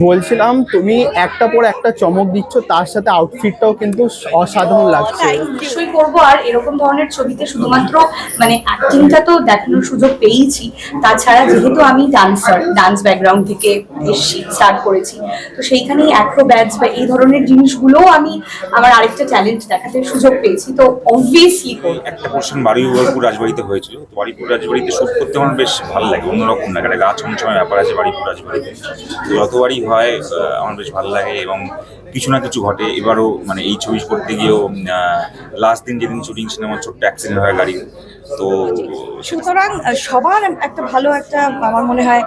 বলছিলাম তুমি একটা পর একটা চমক দিচ্ছ তার সাথে আউটফিটটাও কিন্তু অসাধারণ লাগছে। তাই অবশ্যই করব আর এরকম ধরনের ছবিতে শুধুমাত্র মানে অ্যাক্টিংটা তো দেখানোর সুযোগ পেয়েছি তাছাড়া যেহেতু আমি ডান্সার ডান্স ব্যাকগ্রাউন্ড থেকে এসেছি স্টার্ট করেছি তো সেইখানে অ্যাক্রোব্যাটস বা এই ধরনের জিনিসগুলোও আমি আমার আরেকটা ট্যালেন্ট দেখাতে সুযোগ পেয়েছি। তো অবভিয়াসলি একটা পোর্শন বাড়ি উদয়পুর রাজবাড়িতে হয়েছিল। তো বাড়িপুর রাজবাড়িতে শুট করতে আমার বেশ ভালো লাগে অন্যরকম লাগে। একটা গা ছমছমে ব্যাপার আছে বাড়িপুর রাজবাড়িতে। তো যতবারই হয় আমার বেশ ভালো লাগে এবং কিছু না কিছু ঘটে। এবারও মানে এই ছবি করতে গিয়েও লাস্ট দিন যেদিন শুটিং আমার ছোট্ট অ্যাক্সিডেন্ট হয় গাড়ি তো সুতরাং সবার একটা ভালো একটা আমার মনে হয়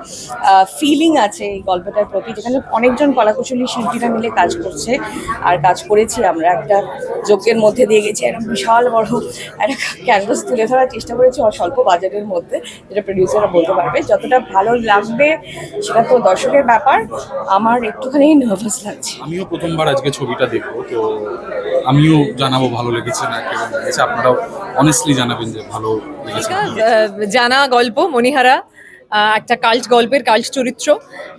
ফিলিং আছে এই গল্পটার প্রতি যেখানে অনেকজন কলাকুশলী শিল্পীরা মিলে কাজ করছে আর কাজ করেছি। আমরা একটা যজ্ঞের মধ্যে দিয়ে গেছি একটা বিশাল বড় একটা ক্যানভাস তুলে ধরার চেষ্টা করেছি স্বল্প বাজারের মধ্যে যেটা প্রডিউসাররা বলতে পারবে। যতটা ভালো লাগবে সেটা তো দর্শকের ব্যাপার। আমার একটুখানি নার্ভাস লাগছে। আমিও প্রথমবার আজকে ছবিটা দেখব তো আমিও জানাব ভালো লেগেছে না কেমন লেগেছে। আপনারাও অনেস্টলি জানাবেন যে ভালো জানা গল্প মণিহারা একটা কাল্ট গল্পের কাল্ট চরিত্র।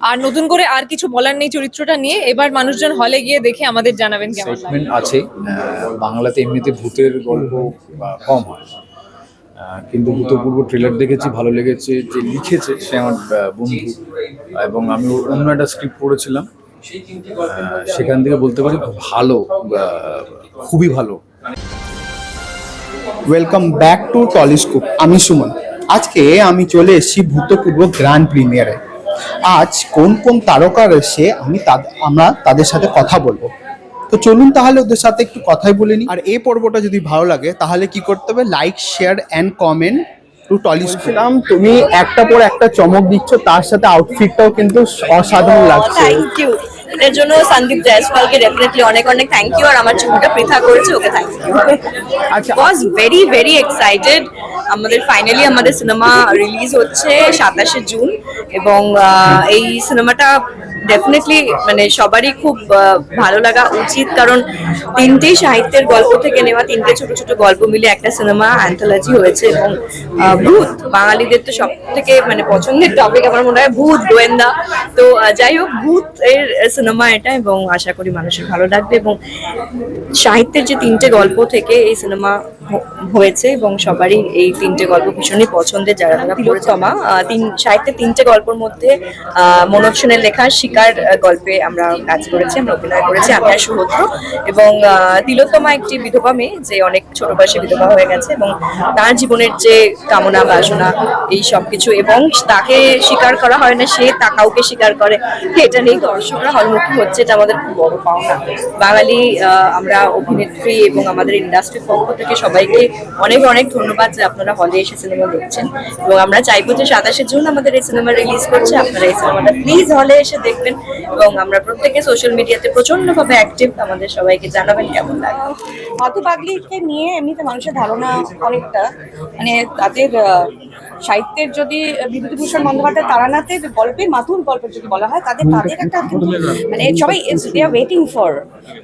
আর নতুন করে আর কিছু বলার নেই চরিত্রটা নিয়ে। এবার মানুষজন হলে গিয়ে দেখে আমাদের জানাবেন কেমন আছে। বাংলাতে এমনিতে ভূতের গল্প কম হয়। কিন্তু ভূতপূর্ব ট্রেলার দেখেছি ভালো লেগেছে। যে লিখেছে সে আমার বন্ধু। এবং আমি অন্য একটা স্ক্রিপ্ট পড়েছিলাম। সেখান থেকে বলতে পারি খুব ভালো খুবই ভালো। ওয়েলকাম ব্যাক টু টলিস্কোপ আমি সুমন। আজকে আমি চলে এসেছি ভূতপূর্ব গ্র্যান্ড প্রিমিয়ারে আজ কোন কোন তারকা রয়েছে আমি আমরা তাদের সাথে কথা বলব। তো চলুন তাহলে ওদের সাথে একটু কথাই বলে নিই। আর এই পর্বটা যদি ভালো লাগে তাহলে কি করতে হবে? Like share and comment to telescope তুমি একটা পর একটা চমক দিচ্ছ তার সাথে আউটফিটটাও কিন্তু অসাধারণ লাগছে। থ্যাংক ইউ এটার জন্য সন্দীপ জয়সওয়ালকে ডেফিনেটলি অনেক অনেক থ্যাংক ইউ আর আমার ছবিটা পৃথা করেছে ওকে থ্যাংক ইউ আচ্ছা। ওয়াজ ভেরি ভেরি এক্সাইটেড আমাদের ফাইনালি আমাদের সিনেমা রিলিজ হচ্ছে সাতাশে জুন এবং এই সিনেমাটা ডেফিনেটলি মানে সবারই খুব ভালো লাগা উচিত। কারণ তিনটেই সাহিত্যের গল্প থেকে নেওয়া তিনটে ছোট ছোট গল্প মিলে একটা সিনেমা অ্যান্থোলজি হয়েছে এবং ভূত। বাঙালিদের তো সব থেকে মানে পছন্দের টপিক আমার মনে হয় ভূত গোয়েন্দা। তো যাই হোক ভূত এর সিনেমা এটা এবং আশা করি মানুষের ভালো লাগবে এবং সাহিত্যের যে তিনটে গল্প থেকে এই সিনেমা হয়েছে এবং সবারই এই তিনটে গল্প ভীষণই পছন্দের যারা তিলোত্তমা। তিন সাহিত্যের তিনটে গল্পের মধ্যে আহ, মনোজ সেনের লেখা আহ, গল্পে আমরা কাজ করেছি আমরা অভিনয় করেছি আমি আর সুভদ্র। এবং তিলোত্তমা একটি বিধবা মেয়ে যে অনেক ছোট বয়সে বিধবা হয়ে গেছে এবং তার জীবনের যে কামনা বাসনা এই সব কিছু এবং তাকে স্বীকার করা হয় না সে তা কাউকে স্বীকার করে। এটা নিয়ে দর্শকরা হলমুখী হচ্ছে এটা আমাদের খুব বড় পাওনা। বাঙালি আমরা অভিনেত্রী এবং আমাদের ইন্ডাস্ট্রির পক্ষ থেকে সবাইকে অনেক অনেক ধন্যবাদ যে আপনারা হলে এসে সিনেমা দেখছেন। এবং আমরা চাইব যে সাতাশে জুন আমাদের এই সিনেমা রিলিজ করছে আপনারা এই সিনেমাটা প্লিজ হলে এসে দেখবেন এবং আমরা প্রত্যেকে সোশ্যাল মিডিয়াতে প্রচন্ডভাবে অ্যাক্টিভ আমাদের সবাইকে জানাবেন কেমন লাগে। অত পাগলিকে নিয়ে এমনিতে মানুষের ধারণা অনেকটা। মানে তাদের সাহিত্যের যদি বিভূতিভূষণ বন্দ্যোপাধ্যায় তারানাথের গল্পের মাতুর গল্পের যদি বলা হয় তাদের তাদের একটা কিন্তু মানে সবাই দে আর ওয়েটিং ফর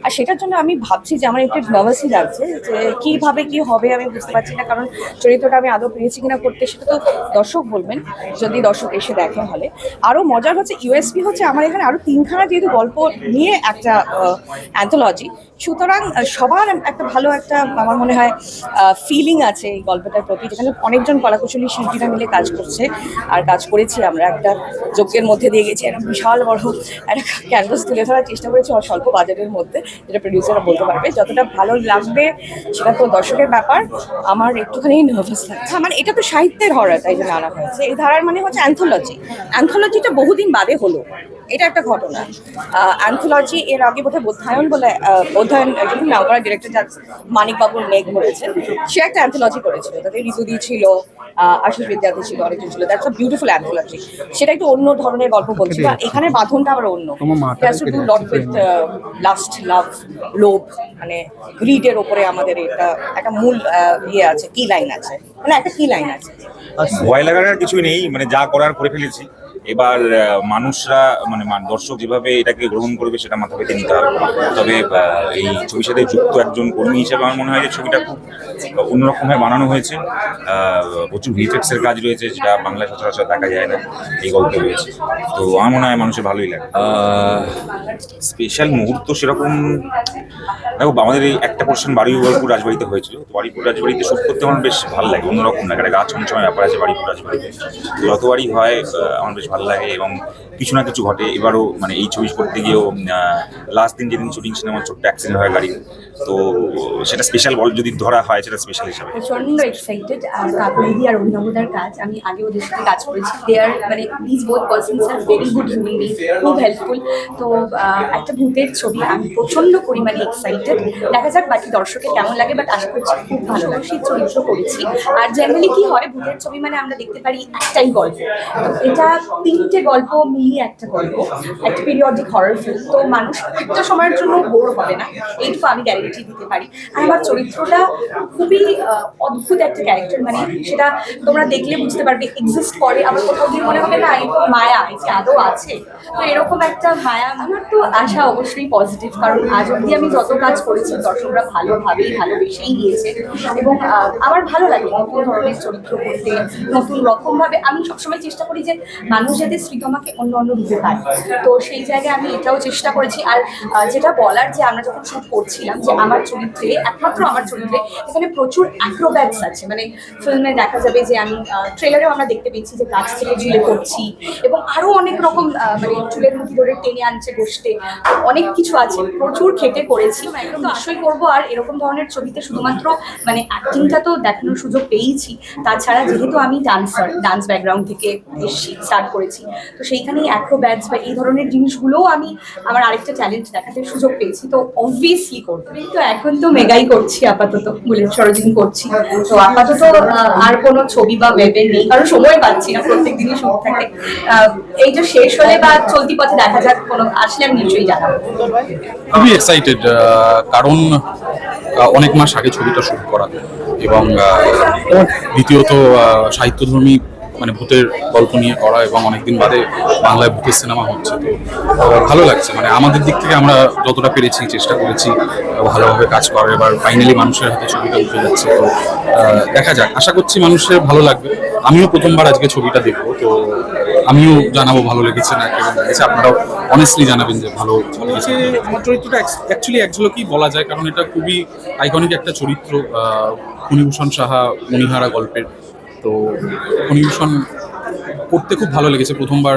আর সেটার জন্য আমি ভাবছি যে আমার একটু নার্ভাসই লাগছে যে কীভাবে কী হবে আমি বুঝতে পারছি না কারণ চরিত্রটা আমি আদৌ পেরেছি কিনা করতে সেটা তো দর্শক বলবেন যদি দর্শক এসে দেখে হলে আরও মজার হচ্ছে ইউএসপি হচ্ছে আমার এখানে আরও তিনখানা যেহেতু গল্প নিয়ে একটা অ্যান্থোলজি সুতরাং সবার একটা ভালো একটা আমার মনে হয় ফিলিং আছে এই গল্পটার প্রতি যেখানে অনেকজন কলাকুশলী শিল্পীরা মিলে কাজ করছে। আর কাজ করেছি আমরা একটা যজ্ঞের মধ্যে দিয়ে গেছি, একটা বিশাল বড় একটা ক্যানভাস তুলে ধরার চেষ্টা করেছি স্বল্প বাজারের মধ্যে, যেটা প্রডিউসাররা বলতে পারবে। যতটা ভালো লাগবে সেটা তো দর্শকের ব্যাপার। আমার একটুখানি নার্ভাস লাগছে। মানে এটা তো সাহিত্যের হরা তাই জন্য আনা হয়েছে। এই ধারার মানে হচ্ছে অ্যান্থোলজি অ্যান্থোলজিটা বহুদিন বাদে হলো। এটা একটা ঘটনা। অ্যান্থোলজি এর আগে বোধহয় বোধায়ন বলে আহ, বোধায়ন একজন নাম করা ডিরেক্টর যার মানিকবাবুর মেঘ বলেছে সে একটা অ্যান্থোলজি করেছিল। তাতে ঋতুদি ছিল আহ, আশিস বিদ্যার্থী ছিল অনেকজন ছিল। দ্যাটস আ বিউটিফুল অ্যান্থোলজি সেটা একটু অন্য ধরনের গল্প বলছিল আর এখানে বাঁধনটা আবার অন্য। লট উইথ লাস্ট লাভ লোভ মানে গ্রিডের ওপরে আমাদের এটা একটা মূল আহ, ইয়ে আছে কি লাইন আছে। মানে একটা কি লাইন আছে। ভয় লাগার কিছুই নেই। মানে যা করার করে ফেলেছি। এবার মানুষরা মানে দর্শক যেভাবে এটাকে গ্রহণ করবে সেটা মাথা পেতে নিতে হবে তবে এই ছবির সাথে যুক্ত একজন কর্মী হিসেবে আমার মনে হয় যে ছবিটা খুব অন্যরকমভাবে বানানো হয়েছে। প্রচুর ভিফেক্স কাজ রয়েছে যেটা বাংলায় সচরাচর দেখা যায় না, এই গল্পে রয়েছে। তো আমার মনে হয় মানুষের ভালোই লাগে স্পেশাল মুহূর্ত সেরকম দেখো, আমাদের এই একটা পোর্শন বারুইপুর রাজবাড়িতে হয়েছিল। তো বারুইপুর রাজবাড়িতে শুট করতে আমার বেশ ভালো লাগে, অন্যরকম লাগে। একটা গা ছমছমে ব্যাপার আছে বারুইপুর রাজবাড়িতে। যতবারই হয় আমার বেশ ভালো লাগে এবং কিছু না কিছু ঘটে। এবারও মানে এই ছবি করতে গিয়েও লাস্ট দিন যেদিন শুটিং ছিল, আমার ছোট্ট অ্যাক্সিডেন্ট হয় গাড়ি তো সেটা স্পেশাল বল যদি ধরা হয়, সেটা স্পেশাল হিসাবে। প্রচণ্ড এক্সাইটেড আর আর অভিনবদার কাজ। আমি আগে ওদের সাথে কাজ করেছি। দে আর মানে this both persons are very good human খুব হেল্পফুল তো একটা ভূতের ছবি আমি প্রচণ্ড পরিমাণে এক্সাইটেড দেখা যাক বাকি দর্শকের কেমন লাগে বাট আশা করছি খুব ভালো সেই চরিত্র করেছি। আর জেনারেলি কি হয়, ভূতের ছবি মানে আমরা দেখতে পারি একটাই গল্প। এটা তিনটে গল্প মিলিয়ে একটা গল্প, একটা পিরিয়ডিক হরর ফিল্ম তো মানুষ একটা সময়ের জন্য বোর হবে না। এইটুকু আমি গ্যারেন্টি দিতে পারি। আর আমার চরিত্রটা খুবই অদ্ভুত একটা ক্যারেক্টার মানে সেটা তোমরা দেখলে বুঝতে পারবে এক্সিস্ট করে। আবার কোথাও গিয়ে মনে হবে, না, এই মায়া, এই যে আদৌ আছে। তো এরকম একটা মায়া, আমার তো আশা অবশ্যই পজিটিভ কারণ আজ অব্দি আমি যত কাজ করেছি দর্শকরা ভালোভাবেই ভালোবেসেই নিয়েছে এবং আমার ভালো লাগে নতুন ধরনের চরিত্র করতে, নতুন রকম ভাবে আমি সবসময় চেষ্টা করি যে মানুষ যাতে শ্রীতমাকে অন্য অন্য রূপে পায়। তো সেই জায়গায় আমি এটাও চেষ্টা করেছি আর যেটা বলার যে আমরা যখন শুট করছিলাম যে আমার চরিত্রে, একমাত্র আমার চরিত্রে এখানে প্রচুর অ্যাক্রোব্যাটস আছে। মানে ফিল্মে দেখা যাবে যে আমি ট্রেলারেও আমরা দেখতে পেয়েছি যে গাছ থেকে ঝুলে করছি এবং আরও অনেক রকম মানে চুলের মুঠি ধরে টেনে আনছে গোষ্ঠে অনেক কিছু আছে, প্রচুর খেটে করেছি। একদম নিশ্চয়ই করব। আর এরকম ধরনের ছবিতে শুধুমাত্র মানে অ্যাক্টিংটা তো দেখানোর সুযোগ পেয়েছি তাছাড়া যেহেতু আমি ডান্সার ডান্স ব্যাকগ্রাউন্ড থেকে এসেছি স্টার্ট করেছি। তো সেইখানেই অ্যাক্রোব্যাটস বা এই ধরনের জিনিসগুলোও আমি আমার আরেকটা চ্যালেঞ্জ দেখাতে সুযোগ পেয়েছি। তো অবভিয়াসলি করব। তো এখন তো মেগাই করছি আপাতত। বলে সরোজিনী করছি। তো আপাতত আর কোনো ছবি বা ওয়েবে নেই। কারণ সময় পাচ্ছি না প্রত্যেক দিনই শুট থাকে। আহ, এই যে শেষ হলে বা চলতি পথে দেখা যাক কোনো আসলে আমি নিশ্চয়ই জানাব। খুবই এক্সাইটেড কারণ অনেক মাস আগে ছবিটা শুরু করা এবং দ্বিতীয়ত সাহিত্যধর্মী মানে ভূতের গল্প নিয়ে করা এবং অনেকদিন বাদে বাংলায় ভূতের সিনেমা হচ্ছে। তো ভালো লাগছে। মানে আমাদের দিক থেকে আমরা যতটা পেরেছি, চেষ্টা করেছি ভালোভাবে কাজ করার। এবার ফাইনালি মানুষের হাতে ছবিটা উঠে যাচ্ছে। তো দেখা যাক। আশা করছি মানুষের ভালো লাগবে। আমিও প্রথমবার আজকে ছবিটা দেখব। তো আমিও জানাব ভালো লেগেছে না কেমন লেগেছে, আপনারাও অনেস্টলি জানাবেন যে ভালো লেগেছে আমার চরিত্রটা অ্যাকচুয়ালি এক ঝলকই বলা যায়, কারণ এটা খুবই আইকনিক একটা চরিত্র ফণিভূষণ সাহা, মণিহারা গল্পের। তো ফণীভূষণ করতে খুব ভালো লেগেছে। প্রথমবার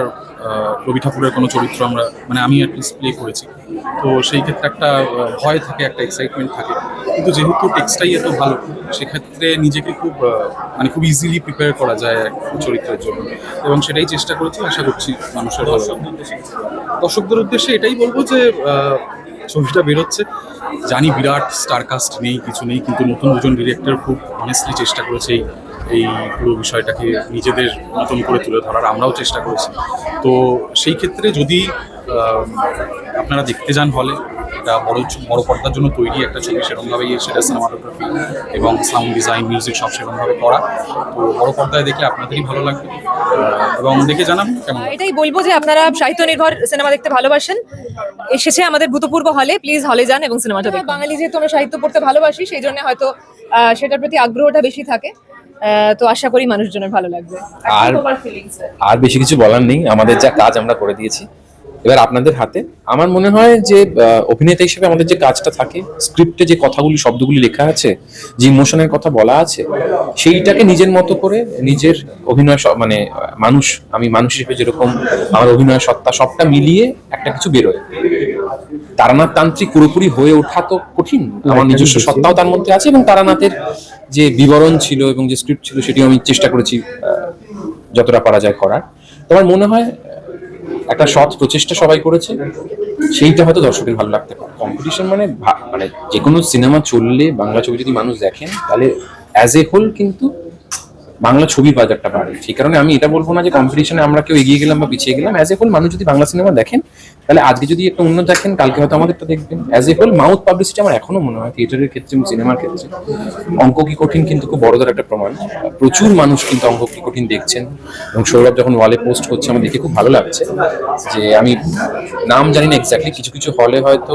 রবি ঠাকুরের কোনো চরিত্র আমরা মানে আমি অ্যাটলিস্ট প্লে করেছি। তো সেই ক্ষেত্রে একটা ভয় থাকে একটা এক্সাইটমেন্ট থাকে। কিন্তু যেহেতু টেক্সটাই এত ভালো সেক্ষেত্রে নিজেকে খুব মানে খুব ইজিলি প্রিপেয়ার করা যায় এক চরিত্রের জন্য। এবং সেটাই চেষ্টা করেছি আশা করছি মানুষের দর্শকদের উদ্দেশ্যে। এটাই বলব যে ছবিটা বেরোচ্ছে। জানি বিরাট স্টারকাস্ট নেই কিছু নেই কিন্তু নতুন দুজন ডিরেক্টর খুব অনেস্টলি চেষ্টা করেছে এই এই পুরো বিষয়টাকে নিজেদের মতন করে তুলে ধরার আমরাও চেষ্টা করেছি। তো সেই ক্ষেত্রে যদি আপনারা দেখতে যান হলে এটা বড় বড় পর্দার জন্য তৈরি একটা ছবি সেরকমভাবেই সেটা সিনেমাটোগ্রাফি এবং সাউন্ড ডিজাইন মিউজিক সব সেরকমভাবে করা। তো বড় পর্দায় দেখলে আপনাদেরই ভালো লাগবে। এবং দেখে জানাবেন কেমন এটাই বলব যে আপনারা সাহিত্য নির্ভর সিনেমা দেখতে ভালোবাসেন। এসেছে আমাদের ভূতপূর্ব হলে প্লিজ হলে যান এবং সিনেমাটা বাঙালি যেহেতু আমরা সাহিত্য পড়তে ভালোবাসি সেই জন্য হয়তো সেটার প্রতি আগ্রহটা বেশি থাকে। তো আশা করি মানুষজনের ভালো লাগবে। আর আর বেশি কিছু বলার নেই। আমাদের যা কাজ আমরা করে দিয়েছি। এবার আপনাদের হাতে আমার মনে হয় যে অভিনেতা হিসেবে আমাদের যে কাজটা থাকে স্ক্রিপ্টে যে কথাগুলি শব্দগুলি লেখা আছে যে ইমোশনের কথা বলা আছে সেইটাকে নিজের মতো করে নিজের অভিনয় মানে মানুষ আমি মানুষ হিসেবে যেরকম আমার অভিনয় সত্তা সবটা মিলিয়ে একটা কিছু বেরোয়। তারানাথ তান্ত্রিক পুরোপুরি হয়ে ওঠা তো কঠিন। আমার নিজস্ব সত্তাও তার মধ্যে আছে এবং তারানাথের যে বিবরণ ছিল এবং যে স্ক্রিপ্ট ছিল সেটিও আমি চেষ্টা করেছি যতটা পারা যায় করার। তোমার মনে হয় একটা সৎ প্রচেষ্টা সবাই করেছে। সেইটা হয়তো দর্শকের ভালো লাগতে পারে। কম্পিটিশন মানে মানে যে কোনো সিনেমা চললে বাংলা ছবি যদি মানুষ দেখেন তাহলে অ্যাজ এ হোল কিন্তু বাংলা ছবি বাজারটা বাড়ে। সেই কারণে আমি এটা বলব না যে কম্পিটিশনে আমরা কেউ এগিয়ে গেলাম বা পিছিয়ে গেলাম। অ্যাজ এ হোল মানুষ যদি বাংলা সিনেমা দেখেন, তাহলে আজকে যদি একটা অন্য দেখেন, কালকে হয়তো আমাদেরটা দেখবেন। As a whole mouth publicity আমার এখনও মনে হয় থিয়েটারের ক্ষেত্রে সিনেমার ক্ষেত্রে। অঙ্ক কি কঠিন কিন্তু খুব বড়দের একটা প্রমাণ। প্রচুর মানুষ কিন্তু অঙ্ক কি কঠিন দেখছেন। এবং সৌরভ যখন ওয়ালে পোস্ট করছে, আমার দেখে খুব ভালো লাগছে যে আমি নাম জানি না এক্স্যাক্টলি কিছু কিছু হলে হয়তো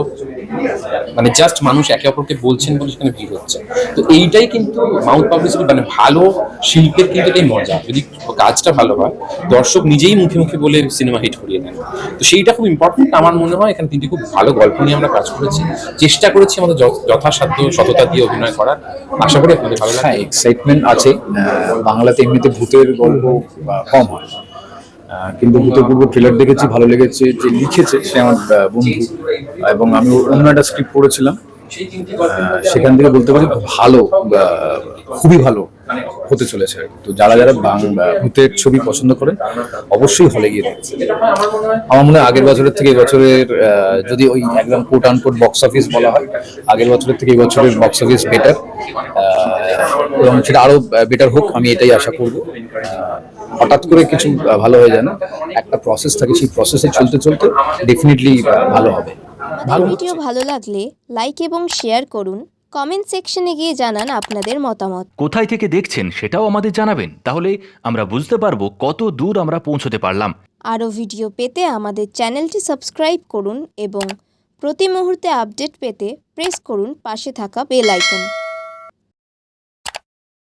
মানে জাস্ট মানুষ একে অপরকে বলছেন বলে সেখানে ভিড় হচ্ছে। তো এইটাই কিন্তু মাউথ পাবলিসিটি মানে ভালো শিল্পের কিন্তু এটাই মজা। যদি কাজটা ভালো হয়, দর্শক নিজেই মুখে মুখে বলে সিনেমা হিট করিয়ে দেন। তো সেইটা খুব ইম্পর্টেন্ট আমার মনে হয়, এখানে তিনটি খুব ভালো গল্প নিয়ে আমরা কাজ করেছি। চেষ্টা করেছি আমাদের যথাসাধ্য সততা দিয়ে অভিনয় করার। আশা করি আপনাদের ভালো হ্যাঁ লাগে এক্সাইটমেন্ট আছে বাংলাতে এমনিতে ভূতের গল্প কম হয়। কিন্তু ভূতপূর্ব ট্রেলার দেখেছি ভালো লেগেছে যে লিখেছে সে আমার বন্ধু। এবং আমি অন্য একটা স্ক্রিপ্ট পড়েছিলাম। সেখান থেকে বলতে পারি ভালো খুবই ভালো হতে চলেছে তো যারা যারা ভূতের ছবি পছন্দ করে অবশ্যই হলে গিয়ে আমার মনে হয় আগের বছরের থেকে এবছরের যদি ওই একদম কোট আনকোট বক্স অফিস বলা হয় আগের বছরের থেকে এবছরের বক্স অফিস বেটার এবং সেটা আরও বেটার হোক আমি এটাই আশা করব। হঠাৎ করে কিছু ভালো হয়ে যায় না একটা প্রসেস থাকে সেই প্রসেসে চলতে চলতে ডেফিনেটলি ভালো হবে। ভিডিও ভালো লাগলে লাইক এবং শেয়ার করুন কমেন্ট সেকশনে গিয়ে জানান আপনাদের মতামত। কোথায় থেকে দেখছেন সেটাও আমাদের জানাবেন তাহলে আমরা বুঝতে পারব কত দূর আমরা পৌঁছতে পারলাম। আরও ভিডিও পেতে আমাদের চ্যানেলটি সাবস্ক্রাইব করুন এবং প্রতি মুহূর্তে আপডেট পেতে প্রেস করুন পাশে থাকা বেল আইকন